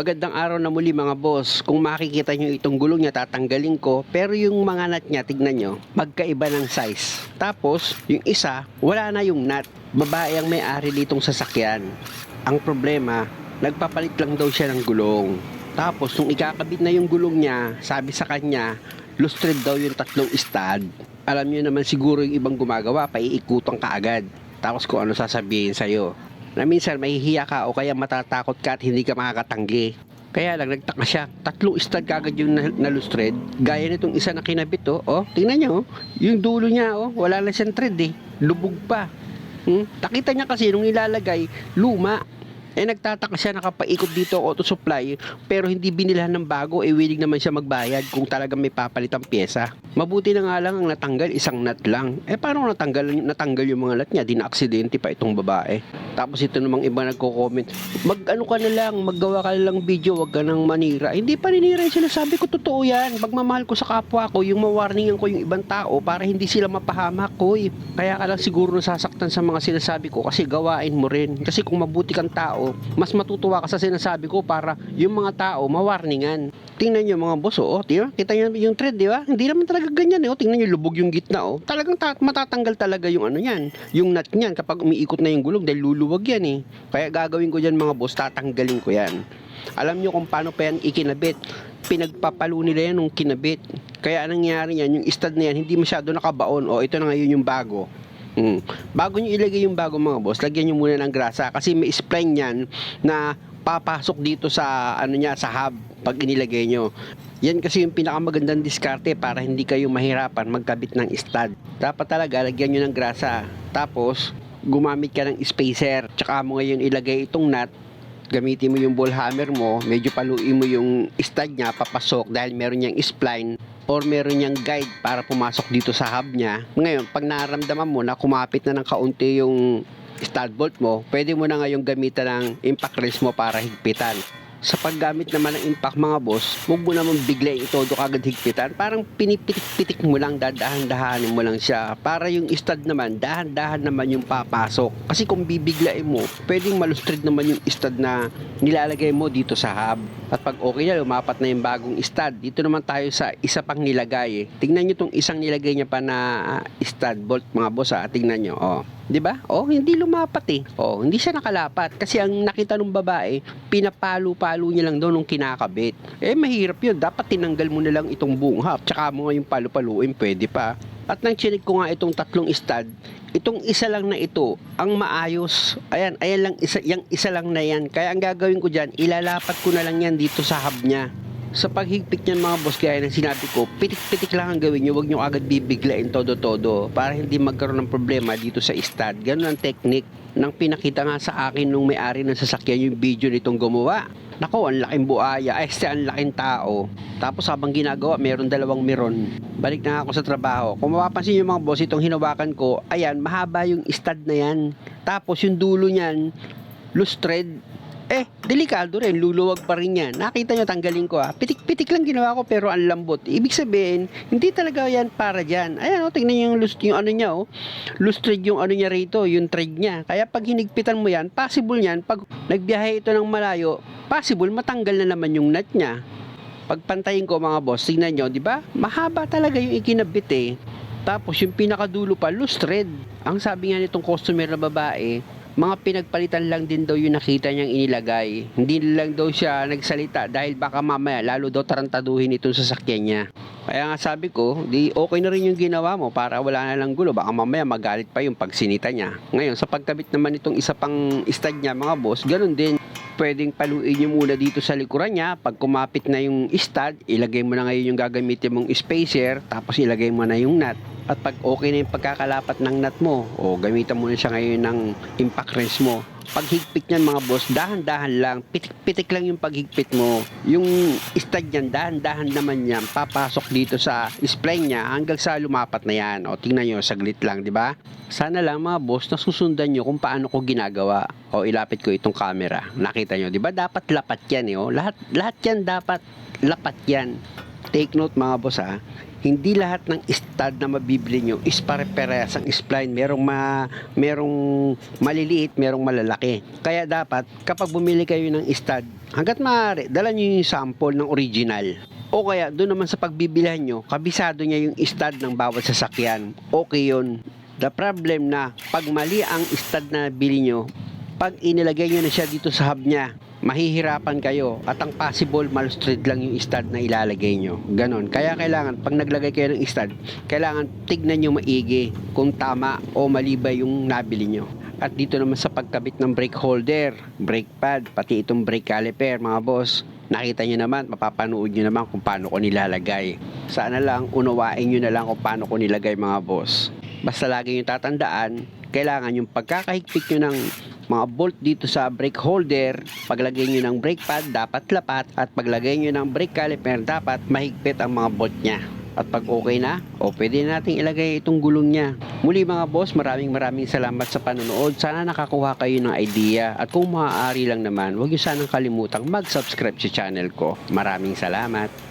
Magandang araw na muli mga boss. Kung makikita nyo itong gulong niya, tatanggalin ko. Pero yung mga nut niya, tignan nyo, magkaiba ng size. Tapos, yung isa, wala na yung nut. Babae ang may-ari ditong sasakyan. Ang problema, nagpapalit lang daw siya ng gulong. Tapos, nung ikakabit na yung gulong niya, sabi sa kanya, lustred daw yung tatlong stud. Alam nyo naman siguro yung ibang gumagawa, paiikutan ka agad. Tapos kung ano sasabihin sa'yo na minsan mahihiya ka o kaya matatakot ka at hindi ka makakatanggi. Kaya lang nagtaka siya, tatlong stud kagad yung na- nalustred. Gaya nitong isa na kinabit oh. Oh, tingnan niyo oh. Yung dulo niya oh, wala na siyang thread eh. Lubog pa. Hmm? Nakita niya kasi nung ilalagay, luma. Eh nagtataka siya nakapaikot dito auto supply pero hindi binilhan ng bago eh willing naman siya magbayad kung talagang may papalitang pyesa. Mabuti na nga lang ang natanggal isang nut lang. Eh paano natanggal natanggal yung mga nut niya? Di aksidente pa itong babae. Tapos ito namang iba nagko-comment, mag ano ka na lang, maggawa ka na lang video, wag ka nang manira. Hindi pa ninira yung sinasabi ko, totoo yan. Magmamahal ko sa kapwa ko, yung mawarningan ko yung ibang tao para hindi sila mapahamak ko. eh. Kaya ka lang siguro nasasaktan sa mga sinasabi ko kasi gawain mo rin. Kasi kung mabuti kang tao, mas matutuwa ka sa sinasabi ko para yung mga tao mawarningan. Tingnan nyo mga boss, oh, di ba? Kita nyo yung thread, di ba? Hindi naman talaga ganyan, eh. Oh. Tingnan nyo, lubog yung gitna, oh. Talagang ta- matatanggal talaga yung ano yan, yung nut niyan kapag umiikot na yung gulong dahil luluwag yan, eh. Kaya gagawin ko dyan mga boss, tatanggalin ko yan. Alam nyo kung paano pa yan ikinabit. Pinagpapalo nila yan nung kinabit. Kaya anong nangyari yan, yung stud na yan, hindi masyado nakabaon. O, ito na ngayon yung bago. Mm. Bago nyo ilagay yung bago mga boss, lagyan nyo muna ng grasa kasi may spline yan na papasok dito sa ano niya sa hub pag inilagay nyo. Yan kasi yung pinakamagandang diskarte para hindi kayo mahirapan magkabit ng stud. Dapat talaga lagyan nyo ng grasa. Tapos gumamit ka ng spacer. Tsaka mo ngayon ilagay itong nut gamitin mo yung ball hammer mo, medyo paluin mo yung stud niya, papasok dahil meron niyang spline or meron niyang guide para pumasok dito sa hub niya. Ngayon, pag naramdaman mo na kumapit na ng kaunti yung stud bolt mo, pwede mo na ngayong gamitan ng impact wrench mo para higpitan. Sa paggamit naman ng impact mga boss, huwag mo naman bigla itodo kagad higpitan. Parang pinipitik-pitik mo lang, dadahan-dahanin mo lang siya. Para yung stud naman, dahan-dahan naman yung papasok. Kasi kung bibiglain mo, pwedeng malustred naman yung stud na nilalagay mo dito sa hub. At pag okay na, lumapat na yung bagong stud. Dito naman tayo sa isa pang nilagay. Tingnan nyo tong isang nilagay niya pa na ah, stud bolt mga boss ha. Tingnan nyo. Oh. 'Di ba? Oh, hindi lumapat eh. Oh, hindi siya nakalapat kasi ang nakita ng babae, pinapalo-palo niya lang doon nung kinakabit. Eh mahirap 'yun. Dapat tinanggal mo na lang itong buong hub. Tsaka mo ngayong palo-paluin, pwede pa. At nang chinig ko nga itong tatlong stud, itong isa lang na ito, ang maayos. Ayan, ayan lang, isa, yung isa lang na yan. Kaya ang gagawin ko dyan, ilalapat ko na lang yan dito sa hub niya. Sa paghigpit niyan mga boss, gaya ng sinabi ko, pitik-pitik lang ang gawin nyo, huwag nyo agad bibiglain todo-todo para hindi magkaroon ng problema dito sa stud. Ganun ang technique nang pinakita nga sa akin nung may-ari ng sasakyan yung video nitong gumawa. Nako, ang laking buaya, ay siya ang laking tao. Tapos habang ginagawa, meron dalawang meron. Balik na ako sa trabaho. Kung mapapansin nyo mga boss, itong hinawakan ko, ayan, mahaba yung stud na yan. Tapos yung dulo niyan, lustred, eh, delikado rin, luluwag pa rin yan. Nakita nyo, tanggalin ko ah. Pitik-pitik lang ginawa ko pero ang lambot. Ibig sabihin, hindi talaga yan para dyan. Ayan oh, tingnan nyo yung, lust, yung ano niya oh. Lustred yung ano niya rito, yung thread niya. Kaya pag hinigpitan mo yan, possible yan, pag nagbiyahe ito ng malayo, possible matanggal na naman yung nut niya. Pagpantayin ko mga boss, tingnan nyo, di ba? Mahaba talaga yung ikinabit eh. Tapos yung pinakadulo pa, lustred. Ang sabi nga nitong customer na babae, mga pinagpalitan lang din daw yung nakita niyang inilagay. Hindi lang daw siya nagsalita dahil baka mamaya lalo daw tarantaduhin itong sasakyan niya. Kaya nga sabi ko, di okay na rin yung ginawa mo para wala na lang gulo. Baka mamaya magalit pa yung pagsinita niya. Ngayon, sa pagkabit naman itong isa pang stud niya mga boss, ganun din. Pwedeng paluin nyo muna dito sa likuran niya. Pag kumapit na yung stud, ilagay mo na ngayon yung gagamitin mong spacer, tapos ilagay mo na yung nut. At pag okay na yung pagkakalapat ng nut mo, o gamitan mo na siya ngayon ng impact wrench mo, pag higpit niyan mga boss, dahan-dahan lang, pitik-pitik lang yung paghigpit mo. Yung stud niyan, dahan-dahan naman yan, papasok dito sa spline niya hanggang sa lumapat na yan. O tingnan nyo, saglit lang, di ba? Sana lang mga boss, nasusundan nyo kung paano ko ginagawa. O ilapit ko itong camera. Nakita nyo, di ba? Dapat lapat yan eh. O. Lahat, lahat yan dapat lapat yan. Take note mga boss ha, hindi lahat ng stud na mabibili nyo is pare-parehas ang spline. Merong, ma, merong maliliit, merong malalaki. Kaya dapat, kapag bumili kayo ng stud, hanggat maaari, dala nyo yung sample ng original. O kaya, doon naman sa pagbibilihan nyo, kabisado niya yung stud ng bawat sasakyan. Okay yun. The problem na, pag mali ang stud na bili nyo, pag inilagay nyo na siya dito sa hub niya, mahihirapan kayo at ang possible malustred lang yung stud na ilalagay nyo. Ganon. Kaya kailangan, pag naglagay kayo ng stud, kailangan tignan nyo maigi kung tama o mali ba yung nabili nyo. At dito naman sa pagkabit ng brake holder, brake pad, pati itong brake caliper mga boss, nakita nyo naman, mapapanood nyo naman kung paano ko nilalagay. Sana lang, unawain nyo na lang kung paano ko nilagay mga boss. Basta lagi nyo tatandaan, kailangan yung pagkakahigpit nyo ng mga bolt dito sa brake holder, paglagay nyo ng brake pad, dapat lapat, at paglagay nyo ng brake caliper, dapat mahigpit ang mga bolt niya. At pag okay na, o pwede nating ilagay itong gulong niya. Muli mga boss, maraming maraming salamat sa panonood. Sana nakakuha kayo ng idea. At kung maaari lang naman, huwag nyo sanang kalimutang mag-subscribe sa channel ko. Maraming salamat.